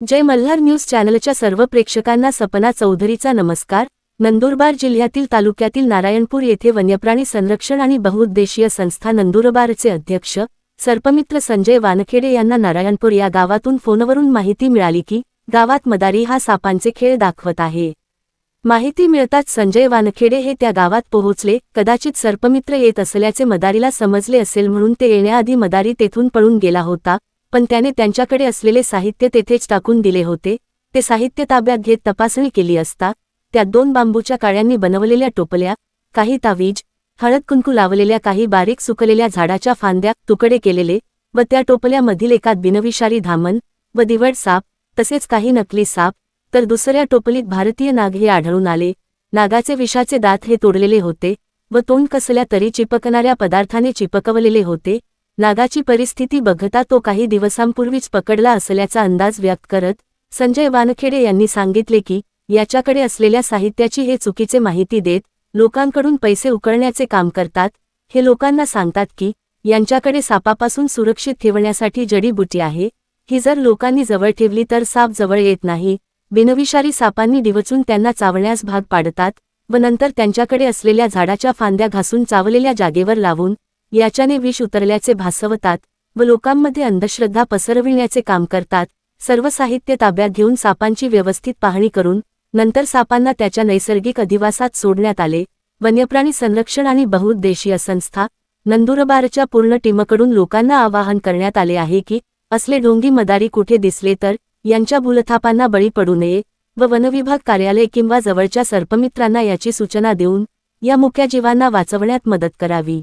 जय Malhar news चॅनलच्या सर्व प्रेक्षकांना सपना चौधरीचा नमस्कार. नंदुरबार जिल्ह्यातील तालुक्यातील नारायणपूर येथे वन्यप्राणी संरक्षण आणि बहुउद्देशीय संस्था नंदुरबारचे अध्यक्ष सर्पमित्र संजय वानखेडे यांना नारायणपूर या गावातून फोनवरून माहिती मिळाली की गावात मदारी हा सापांचे खेळ दाखवत आहे. माहिती मिळताच संजय वानखेडे हे त्या गावात पोहोचले. कदाचित सर्पमित्र येत असल्याचे मदारीला समजले असेल म्हणून ते येण्याआधी मदारी तेथून पळून गेला होता. पण त्याने त्यांच्याकडे असलेले साहित्य तेथेच टाकून दिले होते. ते साहित्य ताब्यात घेत तपासणी केली असता त्यात दोन बांबूच्या काळ्यांनी बनवलेल्या टोपल्या काही तावीज हळद कुंकू लावलेल्या काही बारीक सुकलेल्या झाडाच्या फांद्या तुकडे केलेले व त्या टोपल्यामधील एकात बिनविषारी धामण व दिवड साप तसेच काही नकली साप तर दुसऱ्या टोपलीत भारतीय नाग हे आढळून आले. नागाचे विषाचे दात हे तोडलेले होते व तोंड कसल्या तरी चिपकणाऱ्या पदार्थाने चिपकवलेले होते नागाची परिस्थिती बघता तो काही दिवसांपूर्वीच पकडला असल्याचा अंदाज व्यक्त करत संजय वानखेडे यांनी सांगितले की याच्याकडे असलेल्या साहित्याची हे चुकीचे माहिती देत लोकांकडून पैसे उकळण्याचे काम करतात हे लोकांना सांगतात की यांच्याकडे सापापासून सुरक्षित ठेवण्यासाठी जडीबुटी आहे ही जर लोकांनी जवळ ठेवली तर साप जवळ येत नाही बिनविषारी सापांनी डिवचून त्यांना चावण्यास भाग पाडतात व नंतर त्यांच्याकडे असलेल्या झाडाच्या फांद्या घासून चावलेल्या जागेवर लावून याच्याने विष उतरल्याचे भासवतात व लोकांमध्ये अंधश्रद्धा पसरविण्याचे काम करतात. सर्व साहित्य ताब्यात घेऊन सापांची व्यवस्थित पाहणी करून नंतर सापांना त्याच्या नैसर्गिक अधिवासात सोडण्यात आले. वन्यप्राणी संरक्षण आणि बहुउद्देशीय संस्था नंदुरबारच्या पूर्ण टीमकडून लोकांना आवाहन करण्यात आले आहे की असले ढोंगी मदारी कुठे दिसले तर यांच्या भूलथापांना बळी पडू नये व वनविभाग कार्यालय किंवा जवळच्या सर्पमित्रांना याची सूचना देऊन या मुक्या जीवांना वाचवण्यात मदत करावी.